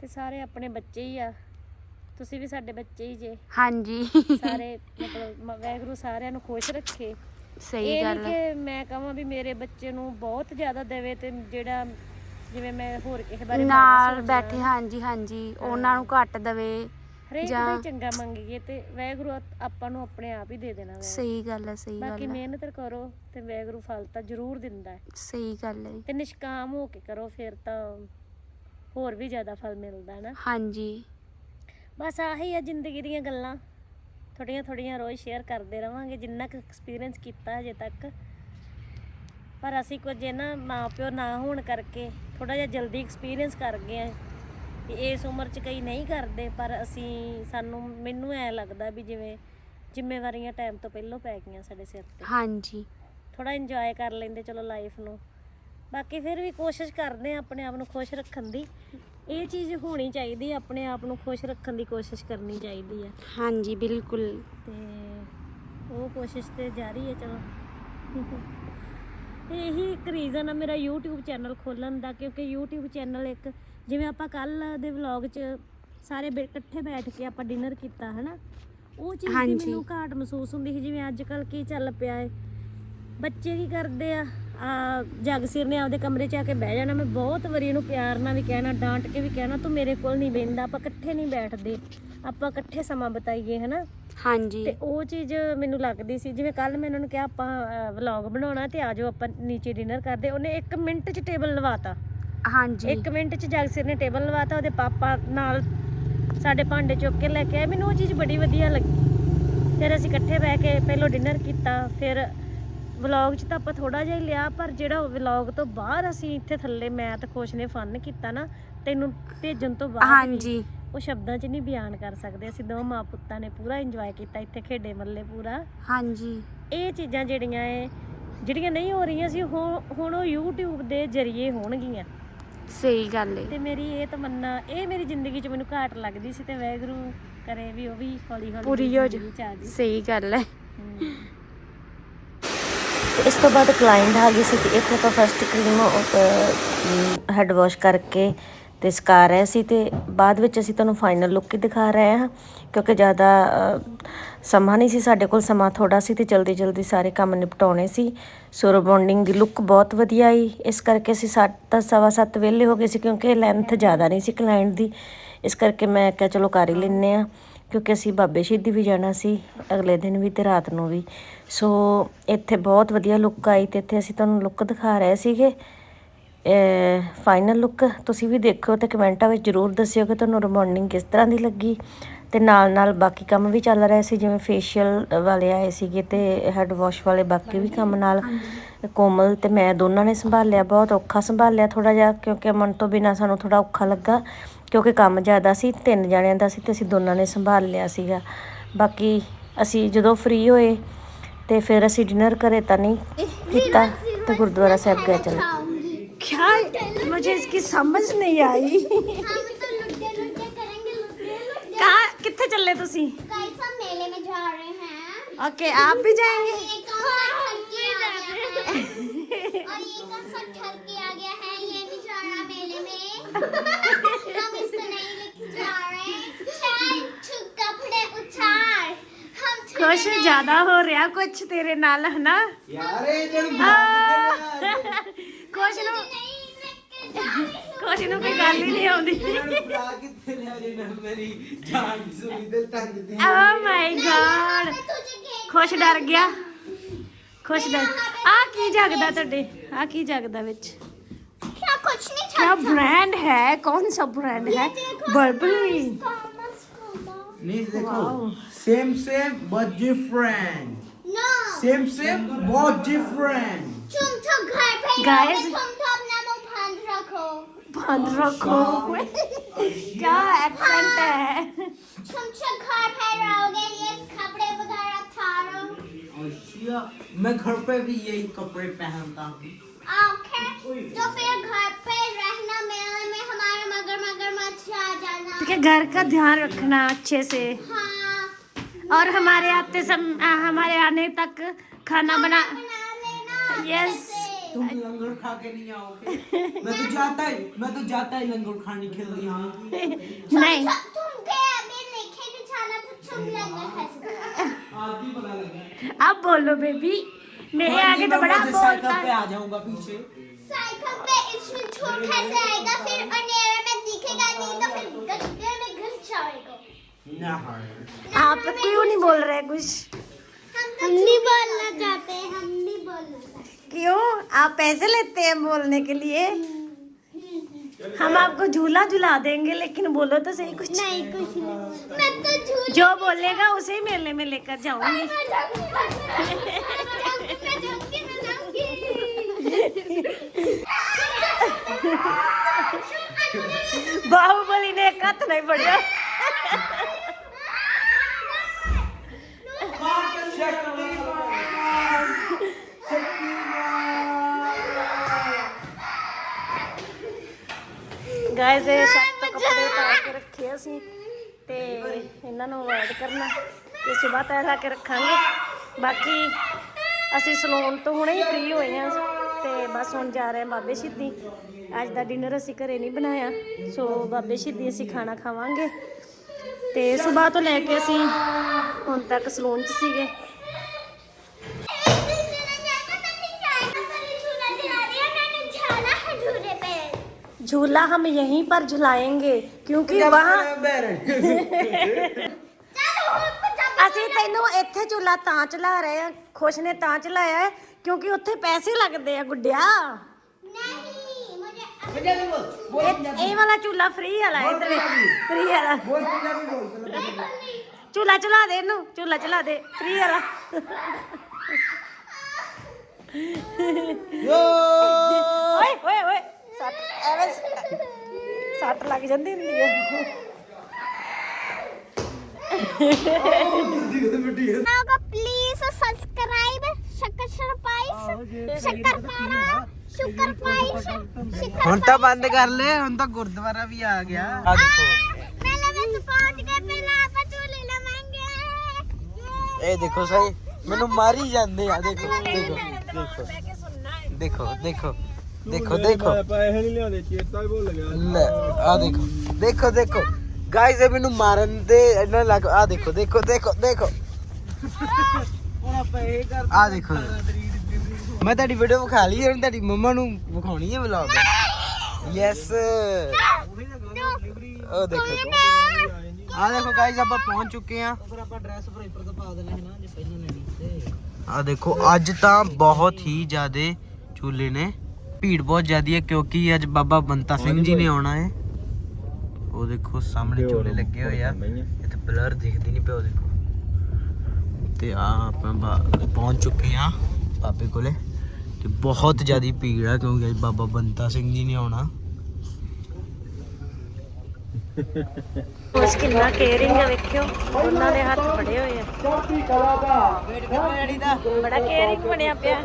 ਤੇ ਸਾਰੇ ਆਪਣੇ ਬੱਚੇ ਹੀ ਆ। ਤੁਸੀਂ ਵੀ ਸਾਡੇ ਬੱਚੇ ਹੀ ਜੇ। ਹਾਂਜੀ। ਸਾਰੇ ਮਤਲਬ ਮ- ਵਾਹਿਗੁਰੂ ਸਾਰਿਆਂ ਨੂੰ ਖੁਸ਼ ਰੱਖੇ। ਸਹੀ ਇਹ ਗੱਲ ਏ। ਕਿ ਮੈਂ ਕਹਾਂ ਵੀ ਮੇਰੇ ਬੱਚੇ ਨੂੰ ਬਹੁਤ ਜ਼ਿਆਦਾ ਦੇਵੇ ਤੇ ਜਿਹੜਾ ਜਿਵੇਂ ਮੈਂ ਹੋਰ ਕਿਸੇ ਬਾਰੇ ਮਾੜਾ ਨਾਲ। ਬੈਠੇ ਹਾਂਜੀ ਹਾਂਜੀ ਉਹਨਾਂ ਨੂੰ ਘੱਟ ਦਵੇ ਹਰੇਕ ਦਾ ਜਾਂ- ਹੀ ਚੰਗਾ ਮੰਗੀਏ ਤੇ ਵਾਹਿਗੁਰੂ ਆ- ਆਪਾਂ ਨੂੰ ਆਪਣੇ ਆਪ ਹੀ ਦੇ ਦੇਣਾ ਵੈ। ਸਹੀ ਗੱਲ ਹੈ ਸਹੀ ਬਾਕੀ ਗੱਲ ਹੈ ਮਿਹਨਤ ਕਰੋ ਤੇ ਵਾਹਿਗੁਰੂ ਫਲ ਤਾਂ ਜ਼ਰੂਰ ਦਿੰਦਾ। ਹੈ ਸਹੀ ਗੱਲ ਹੈ ਤੇ ਨਿਸ਼ਕਾਮ ਹੋ ਕੇ ਕਰੋ ਫਿਰ ਤਾਂ। ਹੋਰ ਵੀ ਜ਼ਿਆਦਾ ਫਲ ਮਿਲਦਾ ਨਾ। ਹਾਂਜੀ। ਬਸ ਆਹੀ ਆ ਜ਼ਿੰਦਗੀ ਦੀਆਂ ਗੱਲਾਂ। ਥੋੜੀਆਂ ਥੋੜੀਆਂ ਰੋਜ਼ ਸ਼ੇਅਰ ਕਰਦੇ ਰਵਾਂਗੇ ਜਿੰਨਾ ਕੁ ਐਕਸਪੀਰੀਅੰਸ ਕੀਤਾ ਹਜੇ ਤੱਕ। ਪਰ ਅਸੀਂ ਕੁਝ ਨਾ ਮਾਂ ਪਿਓ ਨਾ ਹੋਣ ਕਰਕੇ ਥੋੜਾ ਜਿਹਾ ਜਲਦੀ ਐਕਸਪੀਰੀਅੰਸ ਕਰ ਗਏ ਆ। ਕਿ ਇਸ ਉਮਰ 'ਚ ਕਈ ਨਹੀਂ ਕਰਦੇ ਪਰ ਅਸੀਂ ਸਾਨੂੰ ਮੈਨੂੰ ਐ ਲੱਗਦਾ ਵੀ ਜਿਵੇਂ ਜ਼ਿੰਮੇਵਾਰੀਆਂ ਟਾਈਮ ਤੋਂ ਪਹਿਲਾਂ ਪੈ ਗਈਆਂ ਸਾਡੇ ਸਿਰ ਤੇ। ਹਾਂਜੀ। ਥੋੜਾ ਇੰਜੋਏ ਕਰ ਲੈਂਦੇ ਚਲੋ ਲਾਈਫ ਨੂੰ। ਬਾਕੀ ਫਿਰ ਵੀ ਕੋਸ਼ਿਸ਼ ਕਰਦੇ ਆ ਆਪਣੇ ਆਪ ਨੂੰ ਖੁਸ਼ ਰੱਖਣ ਦੀ। ਇਹ ਚੀਜ਼ ਹੋਣੀ ਚਾਹੀਦੀ ਹੈ ਆਪਣੇ ਆਪ ਨੂੰ ਖੁਸ਼ ਰੱਖਣ ਦੀ ਕੋਸ਼ਿਸ਼ ਕਰਨੀ ਚਾਹੀਦੀ ਹੈ ਹਾਂਜੀ ਬਿਲਕੁਲ। ਤੇ ਉਹ ਕੋਸ਼ਿਸ਼ ਤੇ ਜਾਰੀ ਹੈ ਚਲੋ। ਤੇ ਇਹੀ ਇੱਕ ਰੀਜ਼ਨ ਆ ਮੇਰਾ YouTube ਚੈਨਲ ਖੋਲਣ ਦਾ ਕਿਉਂਕਿ YouTube ਚੈਨਲ ਇੱਕ ਜਿਵੇਂ ਆਪਾਂ ਕੱਲ ਦੇ ਵਲੌਗ 'ਚ ਸਾਰੇ ਬੈ- ਇਕੱਠੇ ਬੈਠ ਕੇ ਆਪਾਂ ਡਿਨਰ ਕੀਤਾ ਹਨਾ? ਉਹ ਚੀਜ਼ ਦੀ ਹਾਂਜੀ। ਮੈਨੂੰ ਘਾਟ ਮਹਿਸੂਸ ਹੁੰਦੀ ਸੀ ਜਿਵੇਂ ਅੱਜ ਕੱਲ ਕੀ ਚੱਲ ਪਿਆ ਏ। ਬੱਚੇ ਕੀ ਕਰਦੇ ਆ? ਆ ਜਗਸੀਰ ਨੇ ਆਪਦੇ ਕਮਰੇ 'ਚ ਆ ਕੇ ਬਹਿ ਜਾਣਾ। ਮੈਂ ਬਹੁਤ ਵਾਰੀ ਇਹਨੂੰ ਪਿਆਰ ਨਾਲ ਵੀ ਕਹਿਣਾ ਡਾਂਟ ਕੇ ਵੀ ਕਹਿਣਾ ਤੂੰ ਮੇਰੇ ਕੋਲ ਨਹੀਂ ਬਹਿੰਦਾ ਆਪਾਂ ਇਕੱਠੇ ਨਹੀਂ ਬੈਠਦੇ। ਆਪਾਂ ਇਕੱਠੇ ਸਮਾਂ ਬਿਤਾਈਏ ਹਨਾ? ਹਾਂਜੀ। ਤੇ ਉਹ ਚੀਜ਼ ਮੈਨੂੰ ਲੱਗਦੀ ਸੀ ਜਿਵੇਂ ਕੱਲ ਮੈਂ ਇਹਨਾਂ ਨੂੰ ਕਿਹਾ ਆਪਾਂ ਵਲੌਗ ਬਣਾਉਣਾ ਤੇ ਆਜੋ ਆਪਾਂ ਨੀਚੇ ਡਿਨਰ ਕਰਦੇ। ਉਹਨੇ 1 ਮਿੰਟ 'ਚ ਟੇਬਲ ਲਵਾਤਾ। ਹਾਂਜੀ। 1 ਮਿੰਟ 'ਚ ਜਗਸੀਰ ਨੇ ਟੇਬਲ ਲਵਾਤਾ ਉਹਦੇ ਪਾਪਾ ਨਾਲ ਸਾਡੇ ਭਾਂਡੇ ਚੁੱਕ ਕੇ ਲੈ ਕੇ ਆਏ। ਮੈਨੂੰ ਉਹ ਚੀਜ਼ ਬੜੀ ਵਧੀਆ ਲੱਗੀ। ਫਿਰ ਅਸੀਂ ਇਕੱਠੇ ਬਹਿ ਕੇ ਪਹਿਲਾਂ ਡਿਨਰ ਕੀਤਾ ਫਿਰ ਵਲੌਗ 'ਚ ਤਾਂ ਆਪਾਂ ਥੋੜਾ ਜਿਹਾ ਹੀ ਲਿਆ ਪਰ ਜਿਹੜਾ ਵਲੌਗ ਤੋਂ ਬਾਹਰ ਅਸੀਂ ਇੱਥੇ ਥੱਲੇ ਮੈਂ ਤੇ ਖੁਸ਼ ਨੇ ਫਨ ਕੀਤਾ ਨਾ ਤੈਨੂੰ ਭੇਜਣ ਤੋਂ ਬਾਅਦ ਹਾਂਜੀ। ਉਹ ਸ਼ਬਦਾਂ 'ਚ ਨਹੀਂ ਬਿਆਨ ਕਰ ਸਕਦੇ। ਅਸੀਂ ਦੋ ਮਾਂ ਪੁੱਤਾਂ ਨੇ ਪੂਰਾ ਇੰਜੋਏ ਕੀਤਾ ਇੱਥੇ ਖੇਡੇ ਮੱਲੇ ਪੂਰਾ। ਹਾਂਜੀ। ਇਹ ਚੀਜ਼ਾਂ ਜਿਹੜੀਆਂ ਏ ਜਿਹੜੀਆਂ ਨਹੀਂ ਹੋ ਰਹੀਆਂ ਸੀ ਹੁਣ ਹੁਣ ਉਹ YouTube ਦੇ ਜ਼ਰੀਏ ਹੋਣਗੀਆਂ। ਸਹੀ ਗੱਲ ਏ। ਤੇ ਮੇਰੀ ਇਹ ਤਮੰਨਾ ਇਹ ਮੇਰੀ ਜ਼ਿੰਦਗੀ 'ਚ ਮੈਨੂੰ ਘਾਟ ਲੱਗਦੀ ਸੀ ਤੇ ਵੈਗਰੂ ਕਰੇ ਵੀ ਉਹ ਵੀ ਹੌਲੀ ਹੌਲੀ ਪੂਰੀ ਹੋ ਜ਼ਿੰਦਗੀ 'ਚ ਆ ਜਾਏ ਸਹੀ ਗੱਲ ਹੈ। ਇਸ ਤੋਂ ਬਾਅਦ ਕਲਾਇੰਟ ਆ ਗਈ ਸੀ ਕਿ ਇੱਥੇ ਆਪਾਂ ਫਸਟ ਕਰੀਮ ਹੈਡ ਵਾਸ਼ ਕਰਕੇ ਤੇ ਸਕਾ ਰਹੇ ਸੀ ਤੇ ਬਾਅਦ ਵਿੱਚ ਅਸੀਂ ਤੁਹਾਨੂੰ ਫਾਈਨਲ ਲੁੱਕ ਹੀ ਦਿਖਾ ਰਹੇ ਹਾਂ, ਕਿਉਂਕਿ ਜ਼ਿਆਦਾ ਸਮਾਂ ਨਹੀਂ ਸੀ ਸਾਡੇ ਕੋਲ, ਸਮਾਂ ਥੋੜਾ ਸੀ ਤੇ ਜਲਦੀ ਜਲਦੀ ਸਾਰੇ ਕੰਮ ਨਿਪਟਾਉਣੇ ਸੀ। ਸੋ ਰਿਬੌਂਡਿੰਗ ਦੀ ਲੁੱਕ ਬਹੁਤ ਵਧੀਆ ਆਈ। ਇਸ ਕਰਕੇ ਅਸੀਂ ਸੱਤ ਸਵਾ ਸੱਤ ਵਿਹਲੇ ਹੋ ਗਏ ਸੀ, ਕਿਉਂਕਿ ਲੈਂਥ ਜ਼ਿਆਦਾ ਨਹੀਂ ਸੀ ਕਲਾਇੰਟ ਦੀ। ਇਸ ਕਰਕੇ ਮੈਂ ਕਿਹਾ, ਚਲੋ ਕਰ ਹੀ ਲੈਂਦੇ ਆ ਕਿਉਂਕਿ ਅਸੀਂ ਬਾਬੇ ਸ਼ਹੀਦੀ ਵੀ ਜਾਣਾ ਸੀ, ਅਗਲੇ ਦਿਨ ਵੀ ਤੇ ਰਾਤ ਨੂੰ ਵੀ। ਸੋ ਇੱਥੇ ਬਹੁਤ ਵਧੀਆ ਲੁੱਕ ਆਈ ਤੇ ਇੱਥੇ ਅਸੀਂ ਤੁਹਾਨੂੰ ਲੁੱਕ ਦਿਖਾ ਰਹੇ ਸੀਗੇ। ਫਾਈਨਲ ਲੁੱਕ ਤੁਸੀਂ ਵੀ ਦੇਖਿਓ ਤੇ ਕਮੈਂਟਾਂ ਵਿੱਚ ਜਰੂਰ ਦੱਸਿਓ ਕਿ ਤੁਹਾਨੂੰ ਰਿਬੌਂਡਿੰਗ ਕਿਸ ਤਰ੍ਹਾਂ ਦੀ ਲੱਗੀ। ਤੇ ਨਾਲ ਨਾਲ ਬਾਕੀ ਕੰਮ ਵੀ ਚੱਲ ਰਿਹਾ ਸੀ, ਜਿਵੇਂ ਫੇਸ਼ੀਅਲ ਵਾਲੇ ਆਏ ਸੀਗੇ ਤੇ ਹੈਡ ਵਾਸ਼ ਵਾਲੇ ਬਾਕੀ ਵੀ ਕੰਮ ਨਾਲ। ਕੋਮਲ ਤੇ ਮੈਂ ਦੋਨਾਂ ਨੇ ਸੰਭਾਲਿਆ, ਬਹੁਤ ਔਖਾ ਸੰਭਾਲਿਆ ਥੋੜਾ ਜਿਹਾ, ਕਿਉਂਕਿ ਮਨ ਤੋਂ ਬਿਨਾ ਸਾਨੂੰ ਥੋੜਾ ਔਖਾ ਲੱਗਾ। ਕਿਉਂਕਿ ਕੰਮ ਜ਼ਿਆਦਾ ਸੀ ਤਿੰਨ ਜਣਿਆਂ ਦਾ ਸੀ ਤੇ ਅਸੀਂ ਦੋਨਾਂ ਨੇ ਸੰਭਾਲ ਲਿਆ ਸੀਗਾ ਬਾਕੀ ਅਸੀਂ ਜਦੋਂ ਫ੍ਰੀ ਹੋਏ ਤੇ ਫਿਰ ਅਸੀਂ ਡਿਨਰ ਕਰੇ ਤਾਂ ਨਹੀਂ ਕੀਤਾ ਤੇ ਗੁਰਦੁਆਰਾ ਸਾਹਿਬ ਗਏ ਚਲੇ खाऊंगी क्या मुझे इसकी समझ नहीं आई हम तो लुटे लुटे करेंगे लुटे लुटे कहाँ कितने चल रहे तुसी गाइस हम मेले में जा रहे हैं ओके आप भी जाएंगे ये कौन सा ठग के आ गया है और ये कौन सा ठग के आ गया है ये नहीं जा रहा मेले में ਕੁਛ ਜ਼ਿਆਦਾ ਹੋ ਰਿਹਾ ਕੁਛ ਤੇਰੇ ਨਾਲ ਹਨਾ? ਯਾਰ ਇਹਨਾਂ ਨੂੰ ਬੰਦ ਨੂੰ नहीं ਨੂੰ ਕੋਈ ਗੱਲ ਹੀ ਨਹੀਂ ਆਉਂਦੀ। ਆ ਕਿੱਥੇ ਲਿਆ ਜੇ ਡਰ ਗਿਆ। ਖੁਸ਼ ਡਰ। ਆ ਕੀ ਜਾਗਦਾ ਤੁਹਾਡੇ? ਆ ਕੀ ਜਾਗਦਾ ਵਿੱਚ? कुछ नहीं क्या ब्रांड है कौन सा ब्रांड है बर्बरी नहीं देखो same same but different same same बहुत डिफरेंट तुम तो घर पे गाइस तुम तो अपना मुंह बंद रखो बंद रखो क्या एक्सेंट है तुम तो घर पे रहोगे ये कपड़े वगैरह थारो मैं घर पे भी यही कपड़े पहनता हूँ ओके तो फिर घर ठीक है घर का ध्यान रखना अच्छे से। हाँ। और हमारे आते सम आ, हमारे आने तक खाना बना बना लेना Yes. अच्छे से। तुम लंगर खा के नहीं आओगे? मैं तो जाता ही मैं तो जाता ही लंगर खाने के लिए हूँ <laughs> नहीं। तुम- गए अभी भी जाना तो तुम लंगर खा सकते अब बोलो बेबी मेरे आगे तो बड़ा बोलता पे है। आ जाऊँगा पीछे। साइकिल पे इसमें छूट कैसे आएगा फिर अंधेरे में दिखेगा नहीं तो फिर गड्ढे में घुस जाएगा आप क्यों नहीं बोल रहे कुछ? हम नहीं बोलना चाहते हम नहीं बोलना चाहते। क्यों? आप पैसे लेते हैं बोलने के लिए। हम आपको झूला झूला देंगे लेकिन बोलो तो सही कुछ। नहीं कुछ नहीं। मैं तो जो बोलेगा उसे ही मेले में लेकर जाऊँगी। <laughs> ਬਾਹੂਬਲੀ ਨੇ ਇੱਕ ਹੱਥ ਨਹੀਂ ਫੜਿਆ ਗਾਇਸ ਇਹ ਸਭ ਤੋਂ ਕੱਪੜੇ ਉਤਾਰ ਕੇ ਰੱਖੇ ਅਸੀਂ ਤੇ ਇਹਨਾਂ ਨੂੰ ਐਡ ਕਰਨਾ ਤੇ ਸਵੇਰ ਤੱਕ ਲਾ ਕੇ ਰੱਖਾਂਗੇ ਬਾਕੀ ਅਸੀਂ ਸਲੂਨ ਤੋਂ ਹੁਣੇ ਹੀ ਫ੍ਰੀ ਹੋਏ ਹਾਂ ਤੇ ਬਸ ਹੁਣ ਜਾ ਰਹੇ ਹਾਂ ਬਾਬੇ ਸ਼ਹੀਦੀ ਅੱਜ ਦਾ ਡਿਨਰ ਅਸੀਂ ਘਰੇ ਨਹੀਂ ਬਣਾਇਆ ਸੋ ਬਾਬੇ ਸ਼ਹੀਦੀ ਅਸੀਂ ਖਾਣਾ ਖਾਵਾਂਗੇ ਤੇ ਸਵੇਰ ਤੋਂ ਲੈ ਕੇ ਅਸੀਂ ਹੁਣ ਤੱਕ ਸਲੂਨ 'ਚ ਸੀਗੇ झूला हम यहीं पर झुलाएंगे क्योंकि वहाँ ਅਸੀਂ ਤੈਨੂੰ ਇੱਥੇ ਝੂਲਾ ਤਾਂ ਚਲਾ ਰਹੇ ਆ ਖੁਸ਼ ਨੇ ਤਾਂ ਚਲਾਇਆ ਹੈ ਕਿਉਂਕਿ ਉੱਥੇ ਪੈਸੇ ਲੱਗਦੇ ਆ ਗੁੱਡਿਆ ਇਹ ਇਹ ਵਾਲਾ ਝੂਲਾ ਫ੍ਰੀ ਵਾਲਾ ਹੈ ਇਧਰ ਫ੍ਰੀ ਵਾਲਾ ਝੂਲਾ ਚਲਾ ਦੇ ਇਹਨੂੰ ਝੂਲਾ ਚਲਾ ਦੇ ਫ੍ਰੀ ਵਾਲਾ ਓਏ ਓਏ ਓਏ ਸੱਟ ਐਵੇਂ ਸੱਟ ਲੱਗ ਜਾਂਦੀ ਹੁੰਦੀ ਹੈ प्लीज सब्सक्राइब ਸ਼ੱਕਰ ਸਰਪਾਈਸ ਸ਼ੱਕਰ ਪਾਰਾ ਸ਼ੁਕਰ ਪਾਈਸ ਸ਼ੱਕਰ ਹੁਣ ਤਾਂ ਬੰਦ ਕਰ ਲੈ ਹੁਣ ਤਾਂ ਗੁਰਦੁਆਰਾ ਵੀ ਆ ਗਿਆ। ਆ ਦੇਖੋ। ਮੇਲੇ ਵਿੱਚ ਪਹੁੰਚ ਗਏ ਪਹਿਲਾਂ ਆਪਾਂ ਝੂਲੇ ਲਵਾਂਗੇ। ਇਹ ਦੇਖੋ ਸਹੀ ਮੈਨੂੰ ਮਾਰੀ ਜਾਂਦੇ ਆ ਦੇਖੋ ਦੇਖੋ ਦੇਖੋ। ਦੇਖੋ ਦੇਖੋ ਦੇਖੋ ਦੇਖੋ। ਪੈਸੇ ਨਹੀਂ ਲਿਆਉਂਦੇ ਚੇਤਾ ਹੀ ਭੁੱਲ ਗਿਆ। ਲੈ ਆ ਦੇਖੋ ਦੇਖੋ ਦੇਖੋ। ਗਾਇਸ ਇਹ ਮੈਨੂੰ ਮਾਰਨ ਦੇ ਇਹਨਾਂ ਲੱਗ ਆ ਦੇਖੋ ਦੇਖੋ ਦੇਖੋ ਦੇਖੋ। ਆ ਦੇਖੋ ਮੈਂ ਤੁਹਾਡੀ ਵੀਡੀਓ ਵਿਖਾ ਲਈ ਹੁਣ ਤੁਹਾਡੀ ਮੰਮਾ ਨੂੰ ਵਿਖਾਉਣੀ ਹੈ ਵਲੌਗ ਯੈਸ ਉਹ ਦੇਖੋ ਆ ਦੇਖੋ। ਗਾਇਸ ਆਪਾਂ ਪਹੁੰਚ ਚੁੱਕੇ ਆ ਫਿਰ ਆਪਾਂ ਡਰੈਸ ਭਰੇਪਰ ਤੋਂ ਪਾ ਦੇਣਾ ਹੈ ਨਾ ਜੇ ਪਹਿਲਾਂ ਲੈਣੀ ਤੇ। ਆ ਦੇਖੋ ਅੱਜ ਤਾਂ ਬਹੁਤ ਹੀ ਜ਼ਿਆਦੇ ਝੂਲੇ ਨੇ। ਭੀੜ ਬਹੁਤ ਜ਼ਿਆਦੀ ਹੈ ਕਿਉਂਕਿ ਅੱਜ ਬਾਬਾ ਬੰਤਾ ਸਿੰਘ ਜੀ ਨੇ ਆਉਣਾ ਹੈ। ਉਹ ਦੇਖੋ ਸਾਹਮਣੇ ਝੂਲੇ ਲੱਗੇ ਹੋਏ ਆ। ਇੱਥੇ ਬਲਰ ਦਿਖਦੀ ਨਹੀਂ ਪਿਆ ਉਹ ਦੇਖੋ। ਤੇ ਆ ਆਪਾਂ ਪਹੁੰਚ ਚੁੱਕੇ ਆ ਬਾਬੇ ਕੋਲੇ ਤੇ ਬਹੁਤ ਜ਼ਿਆਦੀ ਭੀੜ ਆ ਕਿਉਂਕਿ ਅੱਜ ਬਾਬਾ ਬੰਤਾ ਸਿੰਘ ਜੀ ਨੇ ਆਉਣਾ। ਉਸ ਕਿੰਨਾ ਕੇਅਰਿੰਗ ਆ ਵੇਖਿਓ ਉਹਨਾਂ ਦੇ ਹੱਥ ਫੜੇ ਹੋਏ ਆ। ਬੜਾ ਕੇਅਰਿੰਗ ਬਣਿਆ ਪਿਆ।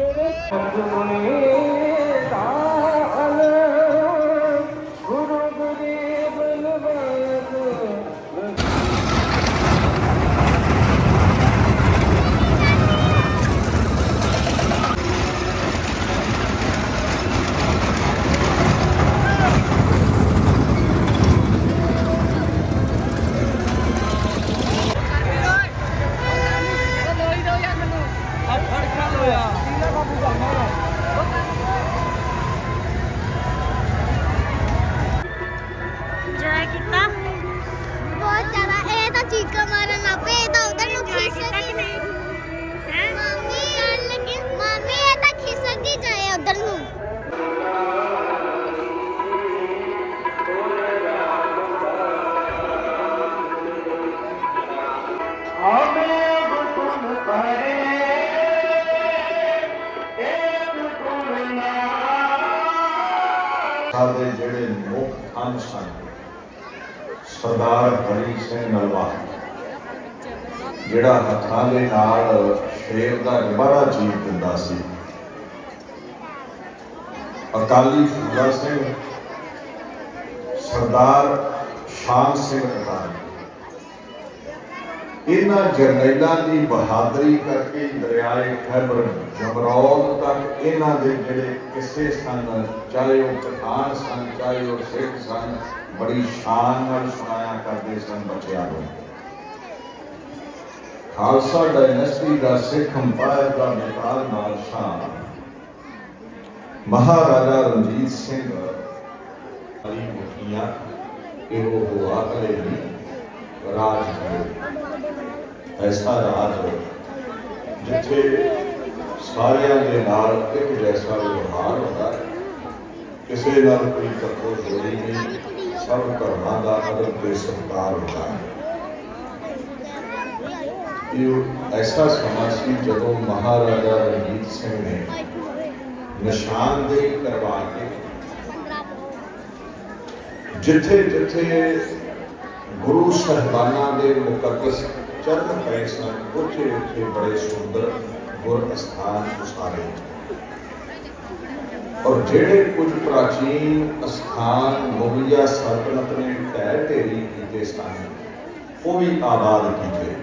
ਸਰਦਾਰ ਹਰੀ ਸਿੰਘ ਨਲਵਾ, ਜਿਹੜਾ ਹੱਥਾਂ ਦੇ ਨਾਲ ਸ਼ੇਰ ਦਾ ਨਿਵਾਰਾ ਜੀਵ ਦਿੰਦਾ ਸੀ। ਅਕਾਲੀ ਫੂਲਾ ਸਿੰਘ, ਸਰਦਾਰ ਸ਼ਾਮ ਸਿੰਘ ਅਕਾਲੀ। ਇਹਨਾਂ ਜਰਨੈਲਾਂ ਦੀ ਬਹਾਦਰੀ ਕਰਕੇ ਦਰਿਆਏ ਖੈਬਰ ਜਮਰੌਦ ਤੱਕ ਇਹਨਾਂ ਦੇ ਜਿਹੜੇ ਕਿੱਸੇ ਸਨ, ਚਾਹੇ ਉਹ ਪਠਾਨ ਸਨ, ਚਾਹੇ ਉਹ ਸਿੱਖ ਸਨ ਬੜੀ ਸ਼ਾਨ ਨਾਲ ਸੁਣਾਇਆ ਕਰਦੇ ਸਨ ਬੱਚਿਆਂ ਨੂੰ ਖਾਲਸਾ ਡਾਇਨੈਸਟੀ ਦਾ ਸਿੱਖ ਅੰਪਾਇਰ ਦਾ ਮਿਸਾਲ ਨਾਲ ਸ਼ਾਨ ਮਹਾਰਾਜਾ ਰਣਜੀਤ ਸਿੰਘ ਅਲੀ ਮੁਖੀਆ ਇਹੋ ਹੁਆ ਕਰੇ ਵੀ ਰਾਜ ਹੈ ਐਸਾ ਰਾਜ ਜਿੱਥੇ ਸਾਰਿਆਂ ਦੇ ਨਾਲ ਇੱਕ ਜੈਸਾ ਵਿਵਹਾਰ ਹੁੰਦਾ ਹੈ ਕਿਸੇ ਨਾਲ ਕੋਈ ਤੱਕੋ ਜੋੜੀ ਨਹੀਂ ਸਭ ਧਰਮਾਂ ਦਾ ਅਦਬ ਤੇ ਸਤਿਕਾਰ ਹੁੰਦਾ ਹੈ ਇਹ ਐਸਾ ਸਮਾਂ ਸੀ ਜਦੋਂ ਮਹਾਰਾਜਾ ਰਣਜੀਤ ਸਿੰਘ ਨੇ ਨਿਸ਼ਾਨਦੇਹੀ ਕਰਵਾ ਕੇ ਜਿੱਥੇ ਜਿੱਥੇ ਗੁਰੂ ਸਾਹਿਬਾਨਾਂ ਦੇ ਮੁਕੱਦਸ ਚਰਨ ਪਏ ਸਨ ਉੱਥੇ ਉੱਥੇ ਬੜੇ ਸੁੰਦਰ ਗੁਰ ਅਸਥਾਨ ਉਸਾਰੇ ਔਰ ਜਿਹੜੇ ਕੁਝ ਪ੍ਰਾਚੀਨ ਅਸਥਾਨ ਮੁਗਲਿਆ ਸਲਤਨਤ ਨੇ ਢਹਿ ਢੇਰੀ ਕੀਤੇ ਸਨ ਉਹ ਵੀ ਆਬਾਦ ਕੀਤੇ।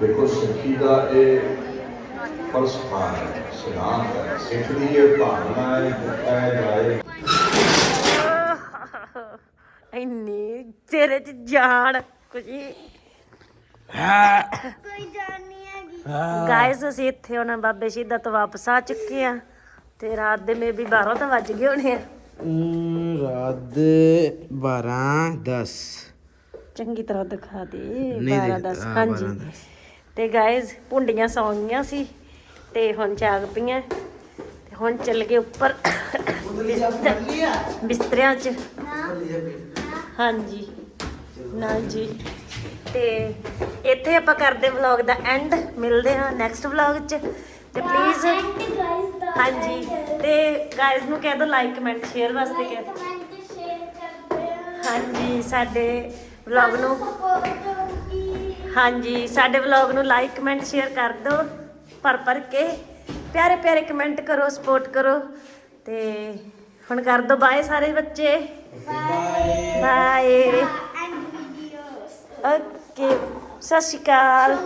ਦੇਖੋ ਸਿੱਖੀ ਦਾ ਇਹ ਫਲਸਫਾ ਹੈ ਸਿਧਾਂਤ ਹੈ। ਸਿੱਖ ਦੀ ਇਹ ਭਾਵਨਾ ਹੈ ਦਿੱਤਾ ਜਾਏ। ਇੰਨੀ ਤੇਰੇ ਚ ਜਾਨ ਕੁਝ ਕੋਈ ਜਾਣ ਨਹੀਂ ਹੈਗੀ। ਗਾਇਸ ਅਸੀਂ ਇੱਥੇ ਹੁਣ ਬਾਬੇ ਸ਼ਹੀਦਾਂ ਤੋਂ ਵਾਪਸ ਆ ਚੁੱਕੇ ਆ ਤੇ ਰਾਤ ਦੇ ਮੇਬੀ 12 ਤਾਂ ਵੱਜ ਗਏ ਹੋਣੇ ਆ। ਰਾਤ ਦੇ 12 10 ਚੰਗੀ ਤਰ੍ਹਾਂ ਦਿਖਾ ਦੇ ਨਹੀਂ 12 ਦਿਖ- 10 ਹਾਂ, ਹਾਂਜੀ। 12 ਦਸ। ਤੇ ਗਾਇਸ ਭੁੰਡੀਆਂ ਸੌਂ ਗਈਆਂ ਸੀ ਤੇ ਹੁਣ ਜਾਗ ਪਈਆਂ। ਤੇ ਹੁਣ ਚੱਲ ਗਏ ਉੱਪਰ। ਬਿਸਤਰਿਆਂ 'ਚ। ਹਾਂਜੀ। ਨਾ ਜੀ ਤੇ ਇੱਥੇ ਆਪਾਂ ਕਰਦੇ ਵਲੌਗ ਦਾ ਐਂਡ ਮਿਲਦੇ ਹਾਂ ਨੈਕਸਟ ਵਲੌਗ 'ਚ। ਤੇ ਪਲੀਜ਼ ਹਾਂਜੀ ਤੇ ਗਾਇਜ਼ ਨੂੰ ਕਹਿ ਦਿਓ ਲਾਈਕ ਕਮੈਂਟ ਸ਼ੇਅਰ ਵਾਸਤੇ ਕਹਿ। ਦਿਓ ਹਾਂਜੀ ਸਾਡੇ ਵਲੌਗ ਨੂੰ ਹਾਂਜੀ ਸਾਡੇ ਵਲੌਗ ਨੂੰ ਲਾਈਕ ਕਮੈਂਟ ਸ਼ੇਅਰ ਕਰ ਦਿਓ ਭਰ ਭਰ ਕੇ। ਪਿਆਰੇ ਪਿਆਰੇ ਕਮੈਂਟ ਕਰੋ ਸਪੋਰਟ ਕਰੋ। ਤੇ ਹੁਣ ਕਰ ਦੋ ਬਾਏ ਸਾਰੇ ਬੱਚੇ। Bye bye. ਓਕੇ ਸਤਿ ਸ਼੍ਰੀ ਅਕਾਲ।